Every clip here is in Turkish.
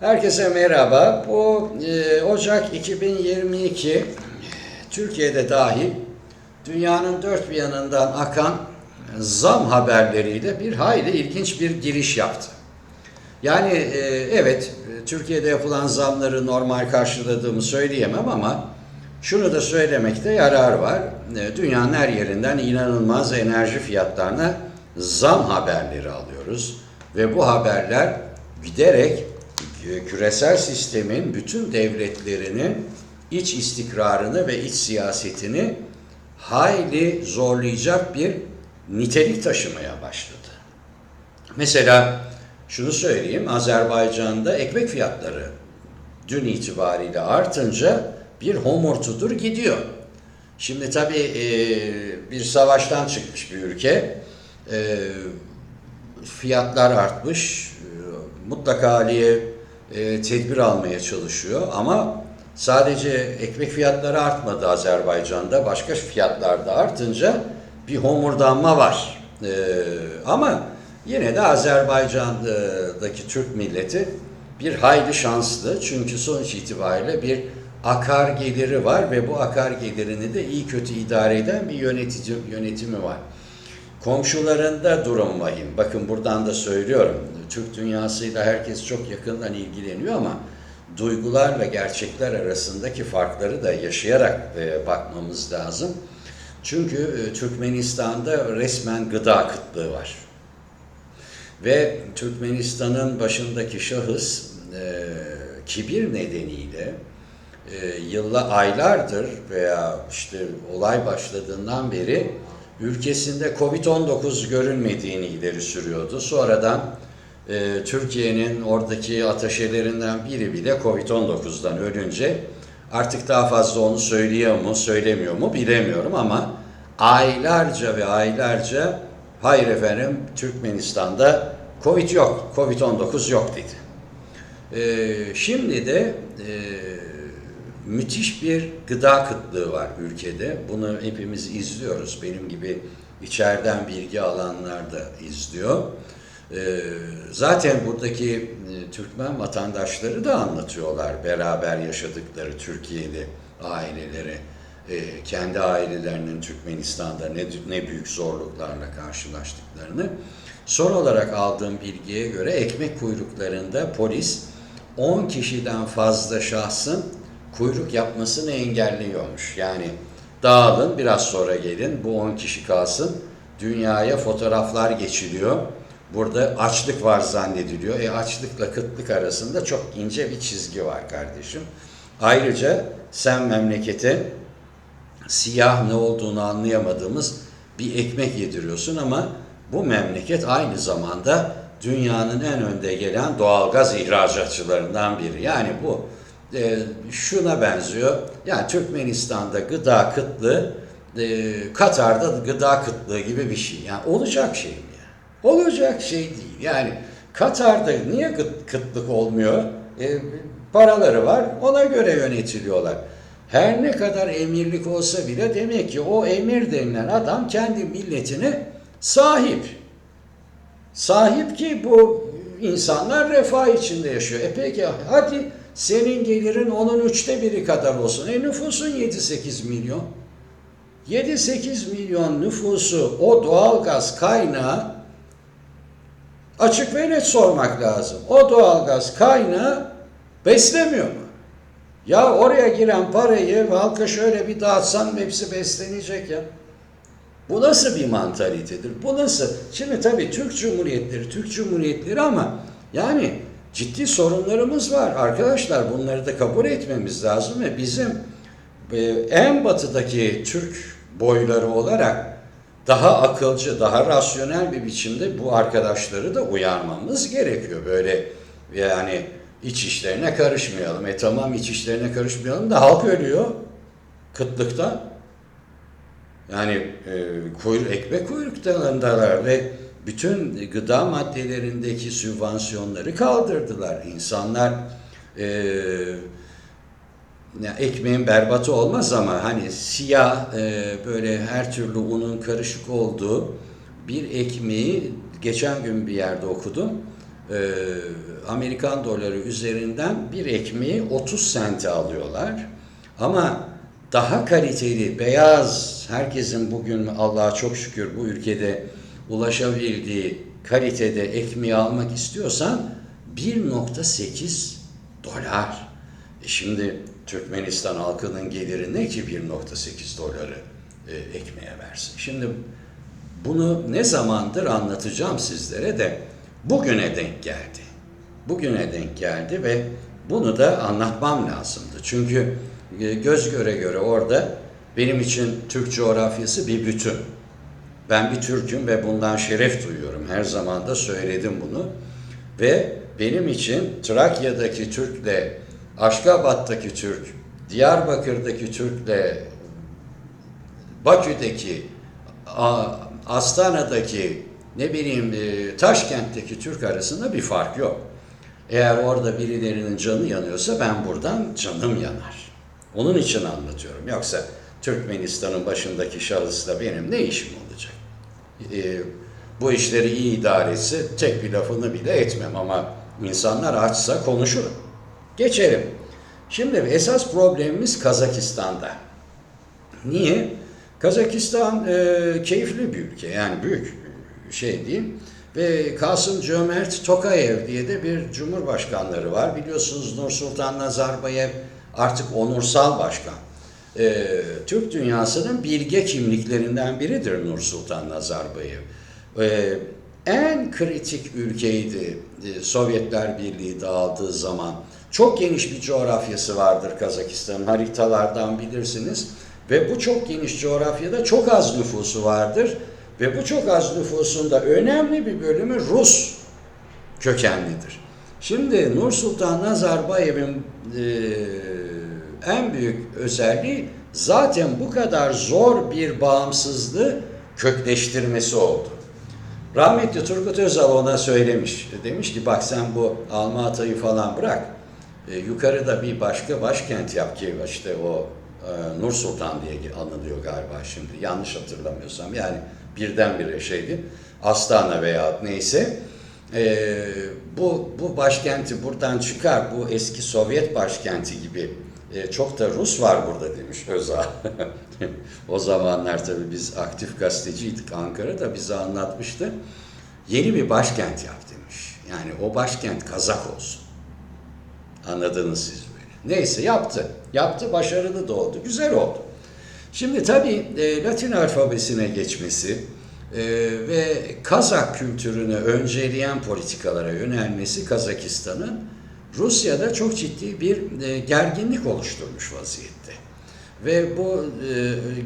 Herkese merhaba. Bu e, Ocak 2022 Türkiye'de dahil dünyanın dört bir yanından akan zam haberleriyle bir hayli ilginç bir giriş yaptı. Yani e, evet e, Türkiye'de yapılan zamları normal karşıladığımı söyleyemem ama şunu da söylemekte yarar var. E, dünyanın her yerinden inanılmaz enerji fiyatlarına zam haberleri alıyoruz ve bu haberler giderek küresel sistemin bütün devletlerinin iç istikrarını ve iç siyasetini hayli zorlayacak bir nitelik taşımaya başladı. Mesela şunu söyleyeyim, Azerbaycan'da ekmek fiyatları dün itibariyle artınca bir homurtudur gidiyor. Şimdi tabii e, bir savaştan çıkmış bir ülke, e, fiyatlar artmış, e, mutlaka Aliye e, tedbir almaya çalışıyor ama sadece ekmek fiyatları artmadı Azerbaycan'da, başka fiyatlar da artınca bir homurdanma var. E, ama yine de Azerbaycan'daki Türk milleti bir hayli şanslı çünkü sonuç itibariyle bir akar geliri var ve bu akar gelirini de iyi kötü idare eden bir yönetici yönetimi var. Komşularında durum vahim. Bakın buradan da söylüyorum. Türk dünyasıyla herkes çok yakından ilgileniyor ama duygularla gerçekler arasındaki farkları da yaşayarak e, bakmamız lazım. Çünkü e, Türkmenistan'da resmen gıda kıtlığı var. Ve Türkmenistan'ın başındaki şahıs e, kibir nedeniyle e, yılla aylardır veya işte olay başladığından beri ülkesinde Covid-19 görülmediğini ileri sürüyordu. Sonradan e, Türkiye'nin oradaki ateşelerinden biri bile Covid-19'dan ölünce artık daha fazla onu söylüyor mu, söylemiyor mu bilemiyorum ama aylarca ve aylarca hayır efendim Türkmenistan'da Covid yok, Covid-19 yok dedi. E, şimdi de e, müthiş bir gıda kıtlığı var ülkede. Bunu hepimiz izliyoruz. Benim gibi içeriden bilgi alanlar da izliyor. Ee, zaten buradaki e, Türkmen vatandaşları da anlatıyorlar beraber yaşadıkları Türkiye'de aileleri, e, kendi ailelerinin Türkmenistan'da ne, ne büyük zorluklarla karşılaştıklarını. Son olarak aldığım bilgiye göre ekmek kuyruklarında polis 10 kişiden fazla şahsın kuyruk yapmasını engelliyormuş. Yani dağılın biraz sonra gelin bu 10 kişi kalsın. Dünyaya fotoğraflar geçiliyor. Burada açlık var zannediliyor. E açlıkla kıtlık arasında çok ince bir çizgi var kardeşim. Ayrıca sen memlekete siyah ne olduğunu anlayamadığımız bir ekmek yediriyorsun ama bu memleket aynı zamanda dünyanın en önde gelen doğalgaz ihracatçılarından biri. Yani bu e, şuna benziyor. Yani Türkmenistan'da gıda kıtlığı, e, Katar'da gıda kıtlığı gibi bir şey. Yani olacak şey? Olacak şey değil. Yani Katar'da niye kıt, kıtlık olmuyor? E, paraları var, ona göre yönetiliyorlar. Her ne kadar emirlik olsa bile demek ki o emir denilen adam kendi milletine sahip. Sahip ki bu insanlar refah içinde yaşıyor. E peki hadi senin gelirin onun üçte biri kadar olsun. E nüfusun 7-8 milyon. 7-8 milyon nüfusu o doğalgaz kaynağı açık ve net sormak lazım. O doğalgaz kaynağı beslemiyor mu? Ya oraya giren parayı halka şöyle bir dağıtsan hepsi beslenecek ya. Bu nasıl bir mantalitedir? Bu nasıl? Şimdi tabii Türk Cumhuriyetleri, Türk Cumhuriyetleri ama yani ciddi sorunlarımız var. Arkadaşlar bunları da kabul etmemiz lazım ve bizim e, en batıdaki Türk boyları olarak daha akılcı, daha rasyonel bir biçimde bu arkadaşları da uyarmamız gerekiyor. Böyle yani iç işlerine karışmayalım. E tamam iç işlerine karışmayalım da halk ölüyor kıtlıkta. Yani e, kuyruk, ekmek kuyruklarındalar ve bütün gıda maddelerindeki sübvansiyonları kaldırdılar. İnsanlar e, ya ekmeğin berbatı olmaz ama hani siyah e, böyle her türlü unun karışık olduğu bir ekmeği geçen gün bir yerde okudum. e, Amerikan doları üzerinden bir ekmeği 30 sente alıyorlar. Ama daha kaliteli, beyaz, herkesin bugün Allah'a çok şükür bu ülkede ulaşabildiği kalitede ekmeği almak istiyorsan 1.8 dolar. E şimdi Türkmenistan halkının geliri ne ki 1.8 doları e, ekmeğe versin? Şimdi bunu ne zamandır anlatacağım sizlere de bugüne denk geldi. Bugüne denk geldi ve bunu da anlatmam lazımdı. Çünkü e, göz göre göre orada benim için Türk coğrafyası bir bütün. Ben bir Türk'üm ve bundan şeref duyuyorum. Her zaman da söyledim bunu. Ve benim için Trakya'daki Türk'le, Aşkabat'taki Türk, Diyarbakır'daki Türk'le, Bakü'deki, Astana'daki, ne bileyim e, Taşkent'teki Türk arasında bir fark yok. Eğer orada birilerinin canı yanıyorsa ben buradan canım yanar. Onun için anlatıyorum. Yoksa Türkmenistan'ın başındaki şahısla benim ne işim olacak? E, bu işleri iyi idare etse tek bir lafını bile etmem ama insanlar açsa konuşurum. Geçelim. Şimdi esas problemimiz Kazakistan'da. Niye? Kazakistan e, keyifli bir ülke yani büyük şey değil. Ve Kasım Cömert Tokayev diye de bir cumhurbaşkanları var. Biliyorsunuz Nursultan Nazarbayev artık onursal başkan. E, Türk dünyasının bilge kimliklerinden biridir Nursultan Nazarbayev. E, en kritik ülkeydi e, Sovyetler Birliği dağıldığı zaman. Çok geniş bir coğrafyası vardır Kazakistan'ın haritalardan bilirsiniz. Ve bu çok geniş coğrafyada çok az nüfusu vardır. Ve bu çok az nüfusun da önemli bir bölümü Rus kökenlidir. Şimdi Nursultan Nazarbayev'in e, en büyük özelliği zaten bu kadar zor bir bağımsızlığı kökleştirmesi oldu. Rahmetli Turgut Özal ona söylemiş. Demiş ki bak sen bu Almata'yı falan bırak. E, yukarıda bir başka başkent yap ki işte o e, Nur Sultan diye anılıyor galiba şimdi. Yanlış hatırlamıyorsam. Yani birdenbire şeydi. Astana veya neyse. E, bu, bu başkenti buradan çıkar. Bu eski Sovyet başkenti gibi e, çok da Rus var burada demiş Özal. o zamanlar tabii biz aktif gazeteciydik Ankara'da bize anlatmıştı. Yeni bir başkent yap demiş. Yani o başkent Kazak olsun. Anladınız siz böyle. Neyse yaptı. Yaptı, başarılı da oldu. Güzel oldu. Şimdi tabii e, Latin alfabesine geçmesi e, ve Kazak kültürünü önceleyen politikalara yönelmesi Kazakistan'ın Rusya'da çok ciddi bir e, gerginlik oluşturmuş vaziyette. Ve bu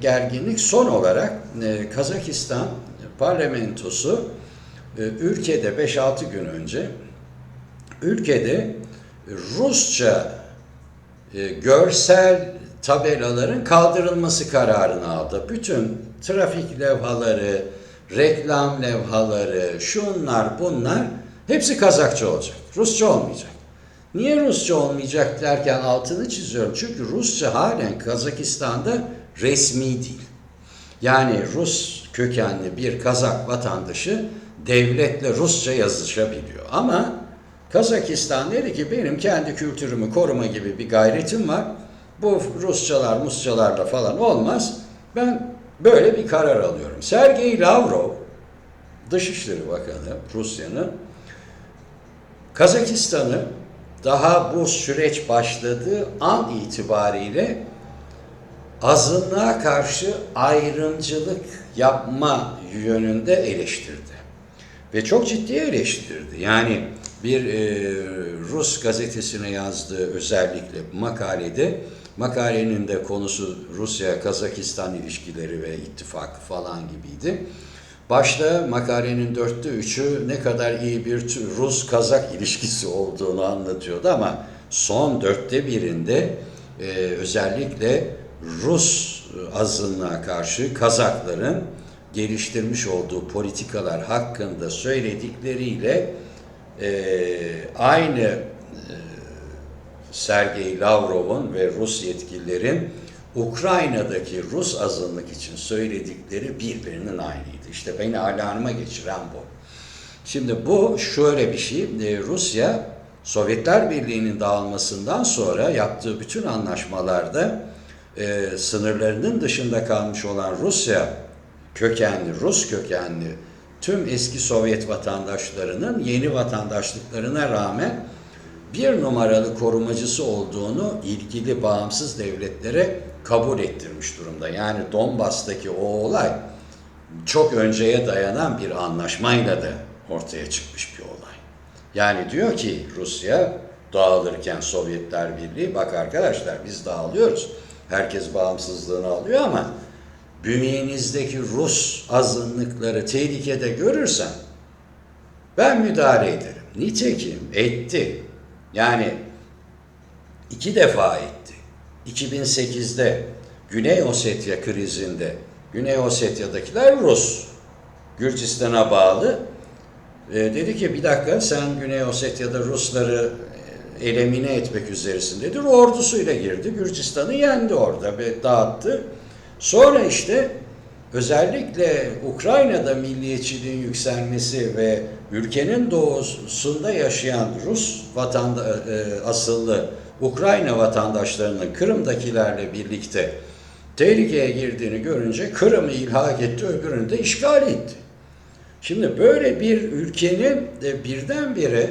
gerginlik son olarak Kazakistan parlamentosu ülkede 5-6 gün önce ülkede Rusça e, görsel tabelaların kaldırılması kararını aldı. Bütün trafik levhaları, reklam levhaları, şunlar bunlar hepsi Kazakça olacak. Rusça olmayacak. Niye Rusça olmayacak derken altını çiziyorum. Çünkü Rusça halen Kazakistan'da resmi değil. Yani Rus kökenli bir Kazak vatandaşı devletle Rusça yazışabiliyor. Ama Kazakistan dedi ki benim kendi kültürümü koruma gibi bir gayretim var. Bu Rusçalar, Musçalarla falan olmaz. Ben böyle bir karar alıyorum. Sergey Lavrov, Dışişleri Bakanı Rusya'nın Kazakistan'ı daha bu süreç başladığı an itibariyle azınlığa karşı ayrımcılık yapma yönünde eleştirdi. Ve çok ciddi eleştirdi. Yani bir e, Rus gazetesine yazdığı özellikle makalede, makalenin de konusu Rusya-Kazakistan ilişkileri ve ittifakı falan gibiydi. Başta makalenin dörtte üçü ne kadar iyi bir Rus-Kazak ilişkisi olduğunu anlatıyordu ama son dörtte birinde e, özellikle Rus azınlığa karşı Kazakların geliştirmiş olduğu politikalar hakkında söyledikleriyle e, aynı e, Sergey Lavrov'un ve Rus yetkililerin Ukrayna'daki Rus azınlık için söyledikleri birbirinin aynıydı. İşte beni alarma geçiren bu. Şimdi bu şöyle bir şey. E, Rusya Sovyetler Birliği'nin dağılmasından sonra yaptığı bütün anlaşmalarda e, sınırlarının dışında kalmış olan Rusya kökenli, Rus kökenli tüm eski Sovyet vatandaşlarının yeni vatandaşlıklarına rağmen bir numaralı korumacısı olduğunu ilgili bağımsız devletlere kabul ettirmiş durumda. Yani Donbas'taki o olay çok önceye dayanan bir anlaşmayla da ortaya çıkmış bir olay. Yani diyor ki Rusya dağılırken Sovyetler Birliği bak arkadaşlar biz dağılıyoruz. Herkes bağımsızlığını alıyor ama bünyenizdeki Rus azınlıkları tehlikede görürsem ben müdahale ederim. Nitekim etti. Yani iki defa etti. 2008'de Güney Ossetya krizinde Güney Ossetya'dakiler Rus. Gürcistan'a bağlı. E, dedi ki bir dakika sen Güney Ossetya'da Rusları e, elemine etmek üzeresindedir. Ordusuyla girdi. Gürcistan'ı yendi orada ve dağıttı. Sonra işte özellikle Ukrayna'da milliyetçiliğin yükselmesi ve ülkenin doğusunda yaşayan Rus vatanda, e, asıllı Ukrayna vatandaşlarının Kırım'dakilerle birlikte tehlikeye girdiğini görünce Kırım'ı ilhak etti, öbürünü de işgal etti. Şimdi böyle bir ülkenin de birdenbire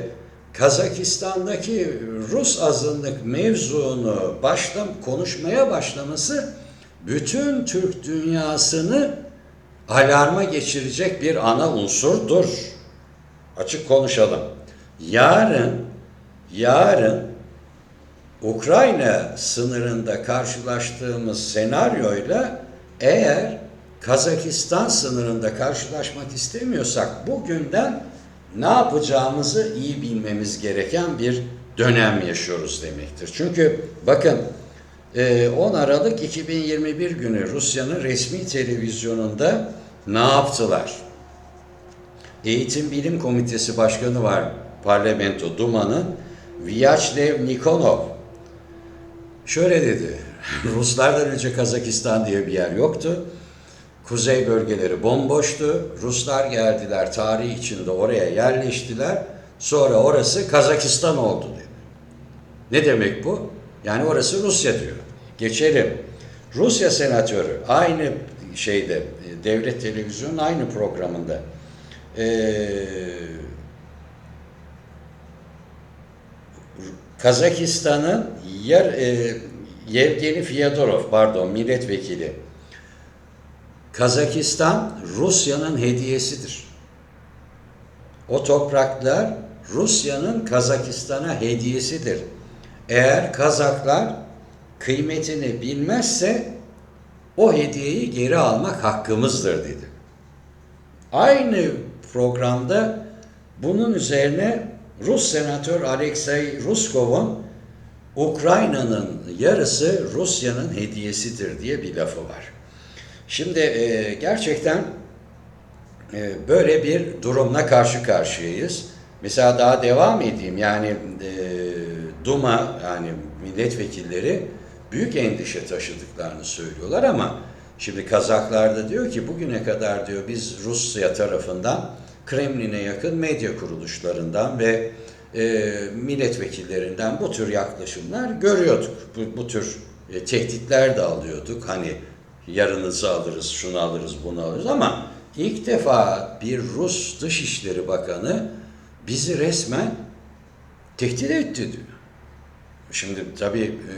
Kazakistan'daki Rus azınlık mevzunu başlam konuşmaya başlaması bütün Türk dünyasını alarma geçirecek bir ana unsurdur. Açık konuşalım. Yarın yarın Ukrayna sınırında karşılaştığımız senaryoyla eğer Kazakistan sınırında karşılaşmak istemiyorsak bugünden ne yapacağımızı iyi bilmemiz gereken bir dönem yaşıyoruz demektir. Çünkü bakın 10 Aralık 2021 günü Rusya'nın resmi televizyonunda ne yaptılar? Eğitim Bilim Komitesi Başkanı var parlamento Duma'nın Vyacheslav Nikonov şöyle dedi. Ruslardan önce Kazakistan diye bir yer yoktu. Kuzey bölgeleri bomboştu. Ruslar geldiler, tarih içinde oraya yerleştiler. Sonra orası Kazakistan oldu dedi. Ne demek bu? Yani orası Rusya diyor. Geçelim. Rusya senatörü aynı şeyde devlet televizyonun aynı programında ee, Kazakistan'ın yer e, Yevgeni Fyodorov pardon milletvekili Kazakistan Rusya'nın hediyesidir. O topraklar Rusya'nın Kazakistan'a hediyesidir. Eğer Kazaklar kıymetini bilmezse o hediyeyi geri almak hakkımızdır dedi. Aynı programda bunun üzerine Rus senatör Alexey Ruskov'un Ukrayna'nın yarısı Rusya'nın hediyesidir diye bir lafı var. Şimdi e, gerçekten e, böyle bir durumla karşı karşıyayız. Mesela daha devam edeyim yani e, Duma yani milletvekilleri büyük endişe taşıdıklarını söylüyorlar ama şimdi Kazaklar da diyor ki bugüne kadar diyor biz Rusya tarafından Kremlin'e yakın medya kuruluşlarından ve e, milletvekillerinden bu tür yaklaşımlar görüyorduk. Bu, bu tür e, tehditler de alıyorduk. Hani yarınızı alırız, şunu alırız, bunu alırız ama ilk defa bir Rus Dışişleri Bakanı bizi resmen tehdit etti diyor. Şimdi tabii e,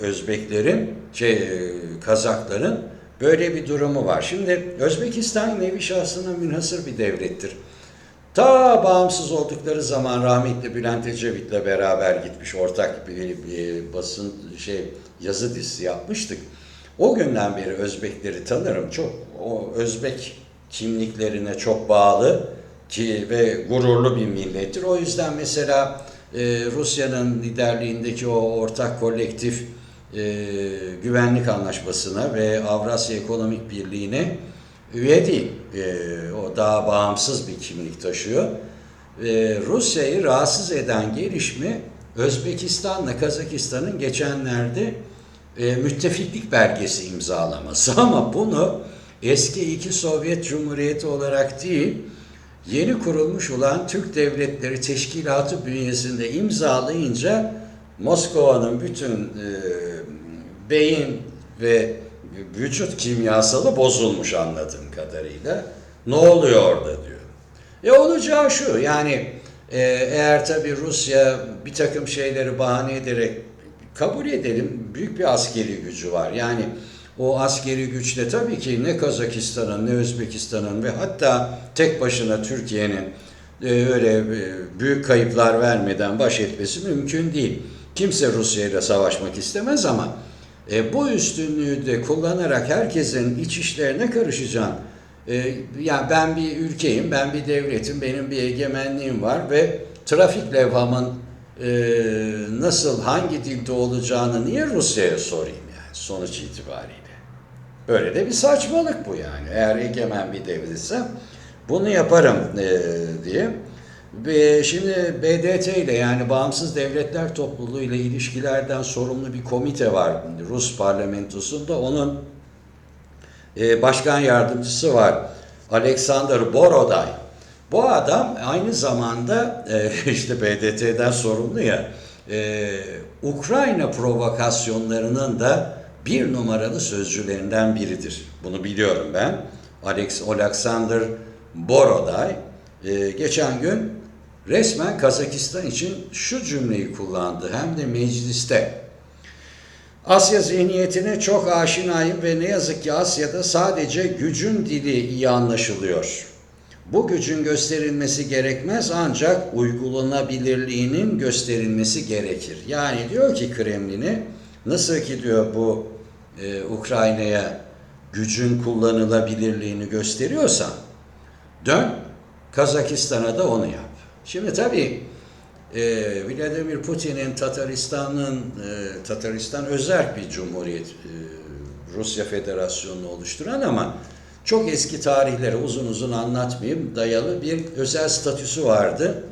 Özbeklerin, şey, e, Kazakların böyle bir durumu var. Şimdi Özbekistan nevi şahsına münhasır bir devlettir. Ta bağımsız oldukları zaman rahmetli Bülent Ecevit'le beraber gitmiş ortak bir, bir basın şey yazı dizisi yapmıştık. O günden beri Özbekleri tanırım. Çok o Özbek kimliklerine çok bağlı ki ve gururlu bir millettir. O yüzden mesela e, Rusya'nın liderliğindeki o ortak kolektif e, güvenlik anlaşmasına ve Avrasya Ekonomik Birliği'ne üye değil. E, o daha bağımsız bir kimlik taşıyor. E, Rusya'yı rahatsız eden gelişme Özbekistan'la Kazakistan'ın geçenlerde e, müttefiklik belgesi imzalaması ama bunu eski iki Sovyet Cumhuriyeti olarak değil yeni kurulmuş olan Türk Devletleri Teşkilatı bünyesinde imzalayınca Moskova'nın bütün e, beyin ve vücut kimyasalı bozulmuş anladığım kadarıyla. Ne oluyor orada diyor. E olacağı şu yani e, eğer tabi Rusya bir takım şeyleri bahane ederek kabul edelim büyük bir askeri gücü var. Yani o askeri güçle tabii ki ne Kazakistan'ın ne Özbekistan'ın ve hatta tek başına Türkiye'nin e, öyle e, büyük kayıplar vermeden baş etmesi mümkün değil. Kimse Rusya ile savaşmak istemez ama e, bu üstünlüğü de kullanarak herkesin iç işlerine karışacağım. E, yani ben bir ülkeyim, ben bir devletim, benim bir egemenliğim var ve trafik levhamın e, nasıl, hangi dilde olacağını niye Rusya'ya sorayım yani sonuç itibariyle. Böyle de bir saçmalık bu yani. Eğer egemen bir devletsem bunu yaparım e, diye. Şimdi BDT ile yani Bağımsız Devletler Topluluğu ile ilişkilerden sorumlu bir komite var Rus parlamentosunda. Onun e, başkan yardımcısı var Alexander Boroday. Bu adam aynı zamanda e, işte BDT'den sorumlu ya e, Ukrayna provokasyonlarının da bir numaralı sözcülerinden biridir. Bunu biliyorum ben. Alex Alexander Boroday geçen gün resmen Kazakistan için şu cümleyi kullandı hem de mecliste. Asya zihniyetine çok aşinayım ve ne yazık ki Asya'da sadece gücün dili iyi anlaşılıyor. Bu gücün gösterilmesi gerekmez ancak uygulanabilirliğinin gösterilmesi gerekir. Yani diyor ki Kremlin'e nasıl ki diyor bu e, Ukrayna'ya gücün kullanılabilirliğini gösteriyorsan dön Kazakistan'a da onu yap. Şimdi tabii e, Vladimir Putin'in Tataristan'ın e, Tataristan özel bir cumhuriyet e, Rusya Federasyonu'nu oluşturan ama çok eski tarihleri uzun uzun anlatmayayım dayalı bir özel statüsü vardı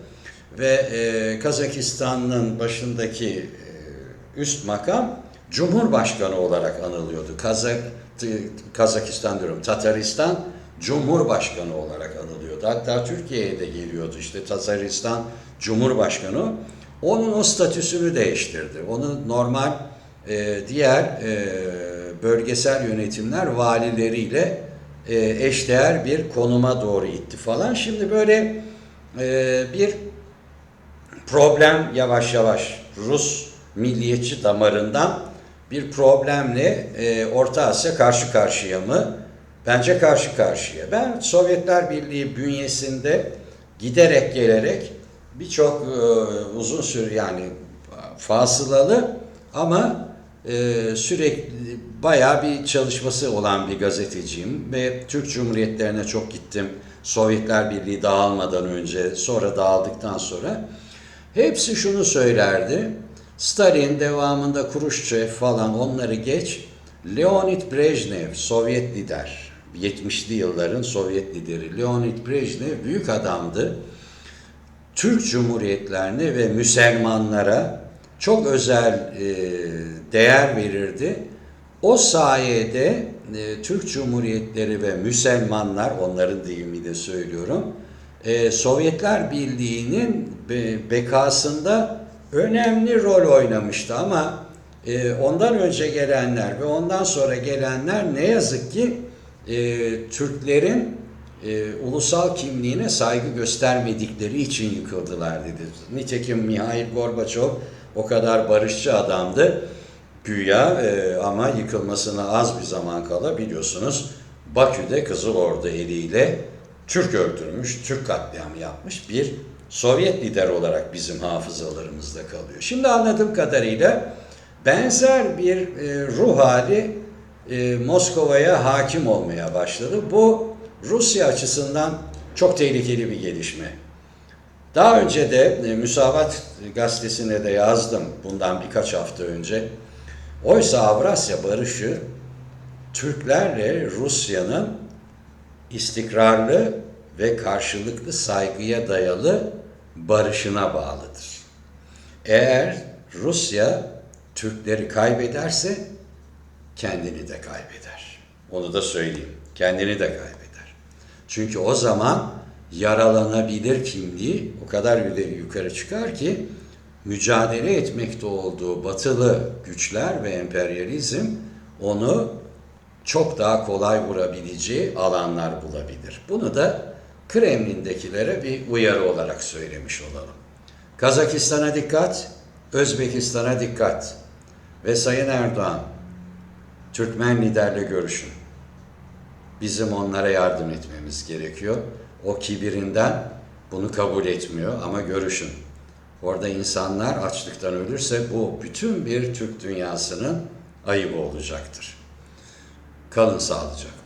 ve e, Kazakistan'ın başındaki e, üst makam Cumhurbaşkanı olarak anılıyordu. Kazak Kazakistan diyorum Tataristan Cumhurbaşkanı olarak anılıyordu. Hatta Türkiye'ye de geliyordu işte Tataristan Cumhurbaşkanı. Onun o statüsünü değiştirdi. Onu normal e, diğer e, bölgesel yönetimler valileriyle e, eşdeğer bir konuma doğru itti falan. Şimdi böyle e, bir problem yavaş yavaş Rus milliyetçi damarından bir problemle e, Orta Asya karşı karşıya mı? Bence karşı karşıya. Ben Sovyetler Birliği bünyesinde giderek gelerek birçok e, uzun süre yani fasılalı ama e, sürekli bayağı bir çalışması olan bir gazeteciyim ve Türk Cumhuriyetlerine çok gittim. Sovyetler Birliği dağılmadan önce, sonra dağıldıktan sonra hepsi şunu söylerdi. Stalin devamında Khrushchev falan onları geç. Leonid Brejnev Sovyet lider. 70'li yılların Sovyet lideri Leonid Brejnev büyük adamdı. Türk Cumhuriyetlerine ve Müslümanlara çok özel e, değer verirdi. O sayede e, Türk Cumhuriyetleri ve Müslümanlar, onların deyimiyle söylüyorum, e, Sovyetler Birliği'nin be, bekasında önemli rol oynamıştı ama e, ondan önce gelenler ve ondan sonra gelenler ne yazık ki e, Türklerin e, ulusal kimliğine saygı göstermedikleri için yıkıldılar dedi. Nitekim Mihail Gorbaçov o kadar barışçı adamdı güya e, ama yıkılmasına az bir zaman kala biliyorsunuz Bakü'de Kızıl Ordu eliyle Türk öldürmüş, Türk katliamı yapmış bir Sovyet lider olarak bizim hafızalarımızda kalıyor. Şimdi anladığım kadarıyla benzer bir e, ruh hali e, Moskova'ya hakim olmaya başladı. Bu Rusya açısından çok tehlikeli bir gelişme. Daha önce de e, Müsavat gazetesine de yazdım bundan birkaç hafta önce. Oysa Avrasya barışı Türklerle Rusya'nın istikrarlı ve karşılıklı saygıya dayalı barışına bağlıdır. Eğer Rusya Türkleri kaybederse kendini de kaybeder. Onu da söyleyeyim. Kendini de kaybeder. Çünkü o zaman yaralanabilir kimliği o kadar yukarı çıkar ki mücadele etmekte olduğu batılı güçler ve emperyalizm onu çok daha kolay vurabileceği alanlar bulabilir. Bunu da Kremlin'dekilere bir uyarı olarak söylemiş olalım. Kazakistan'a dikkat, Özbekistan'a dikkat ve Sayın Erdoğan, Türkmen liderle görüşün. Bizim onlara yardım etmemiz gerekiyor. O kibirinden bunu kabul etmiyor ama görüşün. Orada insanlar açlıktan ölürse bu bütün bir Türk dünyasının ayıbı olacaktır. Kalın sağlıcakla.